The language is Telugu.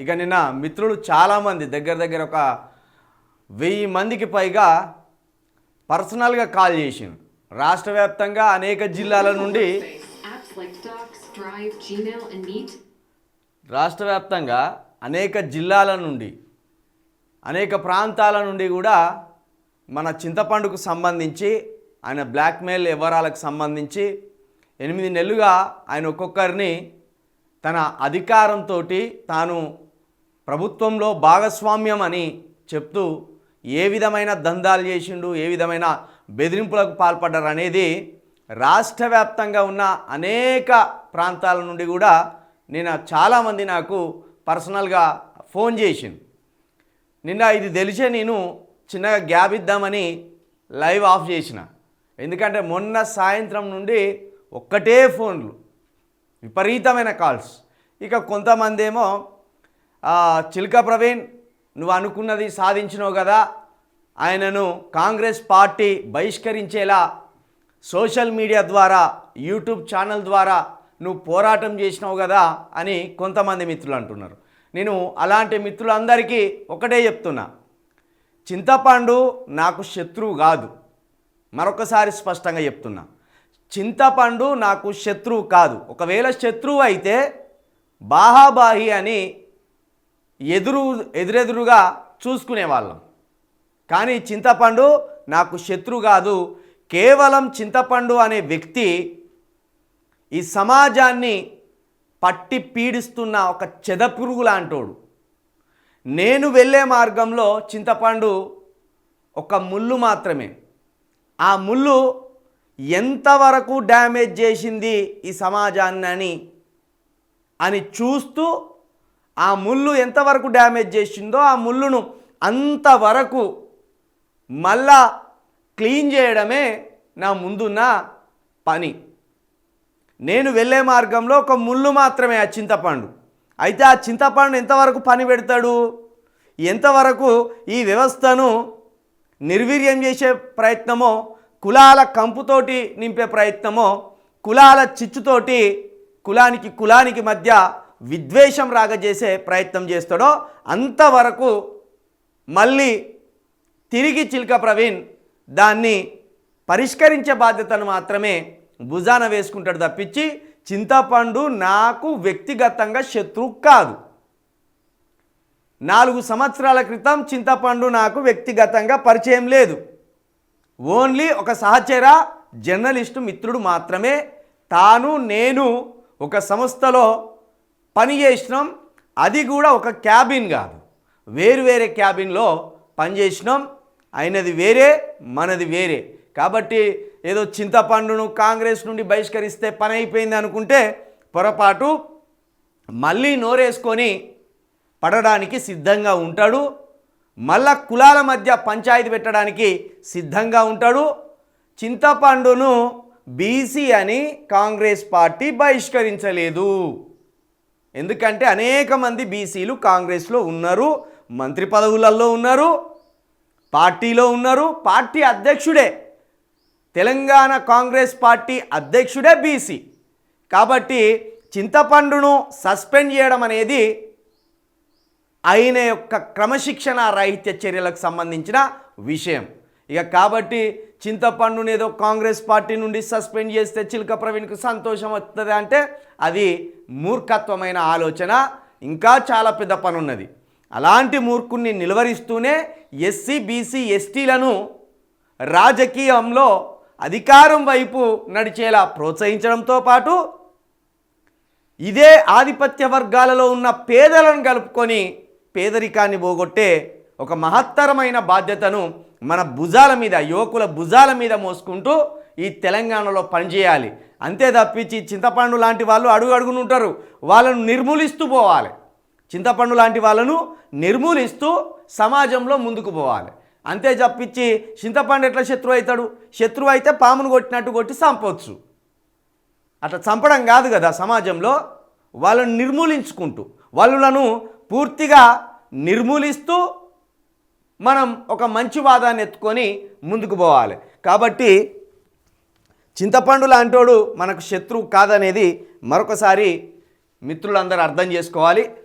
ఇక నిన్న మిత్రులు చాలామంది దగ్గర దగ్గర ఒక వెయ్యి మందికి పైగా పర్సనల్గా కాల్ చేసింది రాష్ట్ర వ్యాప్తంగా అనేక జిల్లాల నుండి రాష్ట్ర వ్యాప్తంగా అనేక జిల్లాల నుండి అనేక ప్రాంతాల నుండి కూడా మన చింతపండుకు సంబంధించి ఆయన బ్లాక్మెయిల్ వివరాలకు సంబంధించి ఎనిమిది నెలలుగా ఆయన ఒక్కొక్కరిని తన అధికారంతో తాను ప్రభుత్వంలో భాగస్వామ్యం అని చెప్తూ ఏ విధమైన దందాలు చేసిండు ఏ విధమైన బెదిరింపులకు పాల్పడ్డారు అనేది రాష్ట్ర వ్యాప్తంగా ఉన్న అనేక ప్రాంతాల నుండి కూడా నేను చాలామంది నాకు పర్సనల్గా ఫోన్ చేసింది నిన్న ఇది తెలిసే నేను చిన్నగా గ్యాప్ ఇద్దామని లైవ్ ఆఫ్ చేసిన. ఎందుకంటే మొన్న సాయంత్రం నుండి ఒక్కటే ఫోన్లు విపరీతమైన కాల్స్. ఇక కొంతమంది ఏమో చిలుక ప్రవీణ్ నువ్వు అనుకున్నది సాధించినావు కదా. ఆయనను కాంగ్రెస్ పార్టీ బహిష్కరించేలా సోషల్ మీడియా ద్వారా యూట్యూబ్ ఛానల్ ద్వారా నువ్వు పోరాటం చేసినావు కదా అని కొంతమంది మిత్రులు అంటున్నారు. నేను అలాంటి మిత్రులందరికీ ఒకటే చెప్తున్నా. చింతపండు నాకు శత్రువు కాదు. మరొకసారి స్పష్టంగా చెప్తున్నా. చింతపండు నాకు శత్రువు కాదు. ఒకవేళ శత్రువు అయితే బాహాబాహి అని ఎదురు ఎదురెదురుగా చూసుకునేవాళ్ళం కానీ చింతపండు నాకు శత్రువు కాదు. కేవలం చింతపండు అనే వ్యక్తి ఈ సమాజాన్ని పట్టి పీడిస్తున్న ఒక చెదపురుగు లాంటోడు నేను వెళ్ళే మార్గంలో చింతపండు ఒక ముళ్ళు మాత్రమే. ఆ ముళ్ళు ఎంతవరకు డ్యామేజ్ చేసింది ఈ సమాజాన్ని అని అని చూస్తూ ఆ ముళ్ళు ఎంతవరకు డ్యామేజ్ చేసిందో ఆ ముళ్ళును అంతవరకు మళ్ళా క్లీన్ చేయడమే నా ముందున్న పని. నేను వెళ్ళే మార్గంలో ఒక ముళ్ళు మాత్రమే ఆ చింతపండు. అయితే ఆ చింతపండు ఎంతవరకు పని పెడతాడు? ఎంతవరకు ఈ వ్యవస్థను నిర్వీర్యం చేసే ప్రయత్నమో కులాల కంపుతోటి నింపే ప్రయత్నమో కులాల చిచ్చుతోటి కులానికి కులానికి మధ్య విద్వేషం రాగజేసే ప్రయత్నం చేస్తాడో అంతవరకు మళ్ళీ తిరిగి చిల్క ప్రవీణ్ దాన్ని పరిష్కరించే బాధ్యతను మాత్రమే భుజాన వేసుకుంటాడు తప్పించి చింతపండు నాకు వ్యక్తిగతంగా శత్రువు కాదు. నాలుగు సంవత్సరాల క్రితం చింతపండు నాకు వ్యక్తిగతంగా పరిచయం లేదు. ఓన్లీ ఒక సహచర జర్నలిస్టు మిత్రుడు మాత్రమే. తాను నేను ఒక సంస్థలో పని చేసినాం అది కూడా ఒక క్యాబిన్ కాదు. వేరు వేరే క్యాబిన్లో పనిచేసినాం అయినది వేరే మనది వేరే. కాబట్టి ఏదో చింతపండును కాంగ్రెస్ నుండి బహిష్కరిస్తే పని అయిపోయింది అనుకుంటే పొరపాటు మళ్ళీ నోరేసుకొని పడడానికి సిద్ధంగా ఉంటాడు. మళ్ళా కులాల మధ్య పంచాయతీ పెట్టడానికి సిద్ధంగా ఉంటాడు. చింతపండును బీసీ అని కాంగ్రెస్ పార్టీ బహిష్కరించలేదు. ఎందుకంటే అనేక మంది బీసీలు కాంగ్రెస్లో ఉన్నారు మంత్రి పదవులలో ఉన్నారు పార్టీలో ఉన్నారు. పార్టీ అధ్యక్షుడే తెలంగాణ కాంగ్రెస్ పార్టీ అధ్యక్షుడే బీసీ. కాబట్టి చింతపండును సస్పెండ్ చేయడం అనేది ఆయన యొక్క క్రమశిక్షణ రాహిత్య చర్యలకు సంబంధించిన విషయం. ఇక కాబట్టి చింతపండుని ఏదో కాంగ్రెస్ పార్టీ నుండి సస్పెండ్ చేస్తే చిలుక ప్రవీణ్కు సంతోషం వస్తుంది అంటే అది మూర్ఖత్వమైన ఆలోచన. ఇంకా చాలా పెద్ద పని ఉన్నది అలాంటి మూర్ఖుణ్ణి నిలువరిస్తూనే ఎస్సీ బీసీ ఎస్టీలను రాజకీయంలో అధికారం వైపు నడిచేలా ప్రోత్సహించడంతో పాటు ఇదే ఆధిపత్య వర్గాలలో ఉన్న పేదలను కలుపుకొని పేదరికాన్ని పోగొట్టే ఒక మహత్తరమైన బాధ్యతను మన భుజాల మీద యువకుల భుజాల మీద మోసుకుంటూ ఈ తెలంగాణలో పనిచేయాలి. అంతే తప్పించి చింతపండు లాంటి వాళ్ళు అడుగు అడుగునుంటారు వాళ్ళను నిర్మూలిస్తూ పోవాలి. చింతపండు లాంటి వాళ్ళను నిర్మూలిస్తూ సమాజంలో ముందుకు పోవాలి. అంతే తప్పించి చింతపండు ఎట్లా శత్రువు అవుతాడు? శత్రువు అయితే పామును కొట్టినట్టు కొట్టి చంపవచ్చు అట్లా చంపడం కాదు కదా సమాజంలో. వాళ్ళను నిర్మూలించుకుంటూ వాళ్ళను పూర్తిగా నిర్మూలిస్తూ మనం ఒక మంచి వాదాన్ని ఎత్తుకొని ముందుకు పోవాలి. కాబట్టి చింతపండు లాంటోడు మనకు శత్రువు కాదనేది మరొకసారి మిత్రులందరూ అర్థం చేసుకోవాలి.